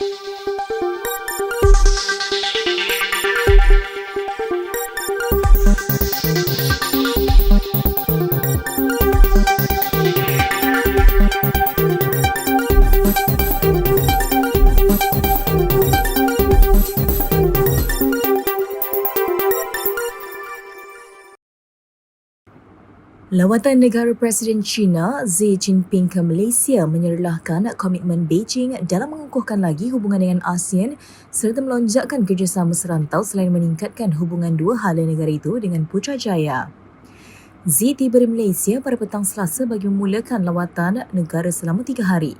Música Lawatan negara Presiden China Xi Jinping ke Malaysia menyerlahkan komitmen Beijing dalam mengukuhkan lagi hubungan dengan ASEAN serta melonjakkan kerjasama serantau selain meningkatkan hubungan dua hala negara itu dengan Putrajaya. Xi tiba di Malaysia pada petang Selasa bagi memulakan lawatan negara selama tiga hari.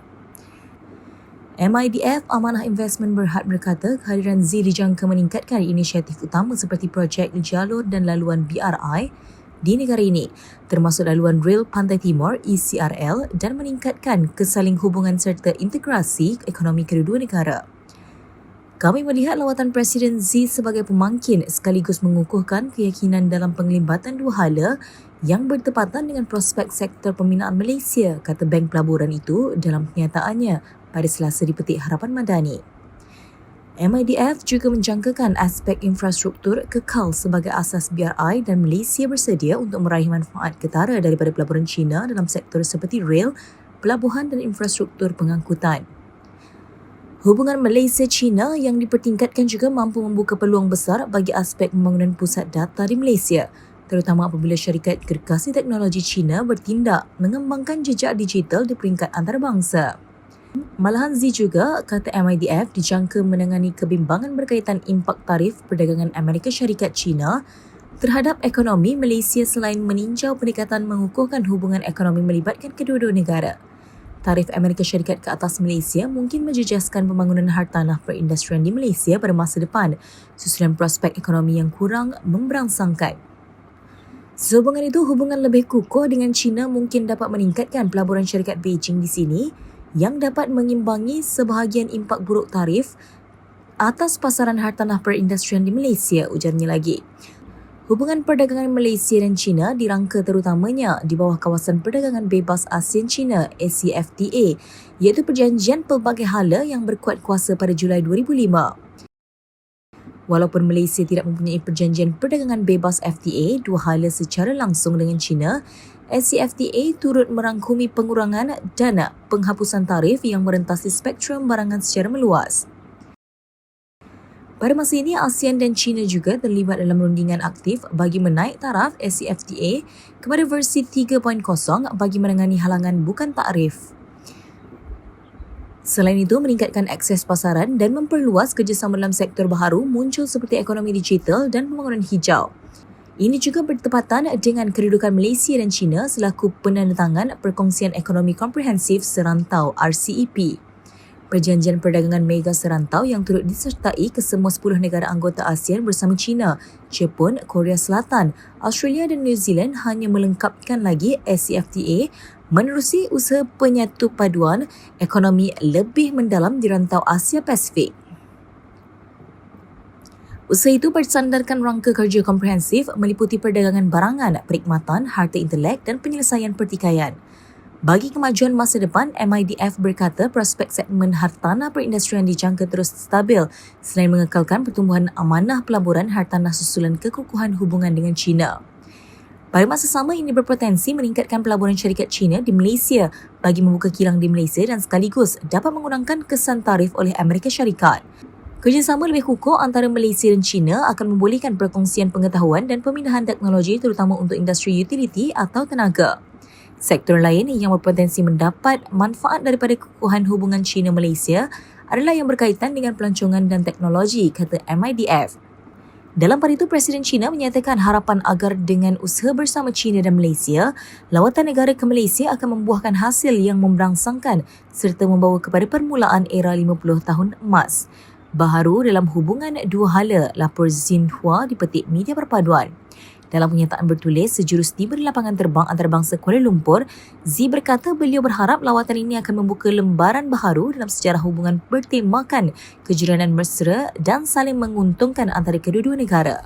MIDF Amanah Investment Berhad berkata kehadiran Xi dijangka meningkatkan inisiatif utama seperti projek jalur dan laluan BRI di negara ini termasuk laluan rel Pantai Timur ECRL dan meningkatkan kesaling hubungan serta integrasi ekonomi kedua-dua negara. Kami melihat lawatan Presiden Xi sebagai pemangkin sekaligus mengukuhkan keyakinan dalam penglibatan dua hala yang bertepatan dengan prospek sektor pembinaan Malaysia, kata Bank Pelaburan itu dalam kenyataannya pada Selasa di Petik Harapan Madani. MIDF juga menjangkakan aspek infrastruktur kekal sebagai asas BRI dan Malaysia bersedia untuk meraih manfaat ketara daripada pelaburan China dalam sektor seperti rel, pelabuhan dan infrastruktur pengangkutan. Hubungan Malaysia-China yang dipertingkatkan juga mampu membuka peluang besar bagi aspek pembangunan pusat data di Malaysia, terutama apabila syarikat gergasi teknologi China bertindak mengembangkan jejak digital di peringkat antarabangsa. Malahan Z juga kata MIDF dijangka menangani kebimbangan berkaitan impak tarif perdagangan Amerika Syarikat China terhadap ekonomi Malaysia selain meninjau pendekatan mengukuhkan hubungan ekonomi melibatkan kedua-dua negara. Tarif Amerika Syarikat ke atas Malaysia mungkin menjejaskan pembangunan hartanah perindustrian di Malaysia pada masa depan susulan prospek ekonomi yang kurang memberangsangkan. Sehubungan itu, hubungan lebih kukuh dengan China mungkin dapat meningkatkan pelaburan syarikat Beijing di sini yang dapat mengimbangi sebahagian impak buruk tarif atas pasaran hartanah perindustrian di Malaysia, ujarnya lagi. Hubungan perdagangan Malaysia dan China dirangka terutamanya di bawah kawasan perdagangan bebas ASEAN China ACFTA iaitu perjanjian pelbagai hala yang berkuat kuasa pada Julai 2005. Walaupun Malaysia tidak mempunyai perjanjian perdagangan bebas FTA dua hala secara langsung dengan China, SCFTA turut merangkumi pengurangan dana penghapusan tarif yang merentasi spektrum barangan secara meluas. Pada masa ini, ASEAN dan China juga terlibat dalam rundingan aktif bagi menaik taraf SCFTA kepada versi 3.0 bagi menangani halangan bukan tarif. Selain itu, meningkatkan akses pasaran dan memperluas kerjasama dalam sektor baharu muncul seperti ekonomi digital dan pembangunan hijau. Ini juga bertepatan dengan kedudukan Malaysia dan China selaku penandatangan Perkongsian Ekonomi Komprehensif Serantau RCEP. Perjanjian perdagangan mega serantau yang turut disertai ke semua 10 negara anggota ASEAN bersama China, Jepun, Korea Selatan, Australia dan New Zealand hanya melengkapkan lagi SCFTA menerusi usaha penyatu paduan ekonomi lebih mendalam di rantau Asia Pasifik. Usaha itu bersandarkan rangka kerja komprehensif meliputi perdagangan barangan, perkhidmatan, harta intelek dan penyelesaian pertikaian. Bagi kemajuan masa depan, MIDF berkata prospek segmen hartanah perindustrian dijangka terus stabil selain mengekalkan pertumbuhan amanah pelaburan hartanah susulan kekukuhan hubungan dengan China. Pada masa sama, ini berpotensi meningkatkan pelaburan syarikat China di Malaysia bagi membuka kilang di Malaysia dan sekaligus dapat mengurangkan kesan tarif oleh Amerika Syarikat. Kerjasama lebih kukuh antara Malaysia dan China akan membolehkan perkongsian pengetahuan dan pemindahan teknologi terutama untuk industri utility atau tenaga. Sektor lain yang berpotensi mendapat manfaat daripada kekukuhan hubungan China-Malaysia adalah yang berkaitan dengan pelancongan dan teknologi, kata MIDF. Dalam pada itu, Presiden China menyatakan harapan agar dengan usaha bersama China dan Malaysia, lawatan negara ke Malaysia akan membuahkan hasil yang memberangsangkan serta membawa kepada permulaan era 50 tahun emas baharu dalam hubungan dua hala, lapor Xinhua dipetik media perpaduan. Dalam pernyataan bertulis sejurus tiba di lapangan terbang antarabangsa Kuala Lumpur, Z berkata beliau berharap lawatan ini akan membuka lembaran baharu dalam sejarah hubungan bertemakan kejiranan mesra dan saling menguntungkan antara kedua-dua negara.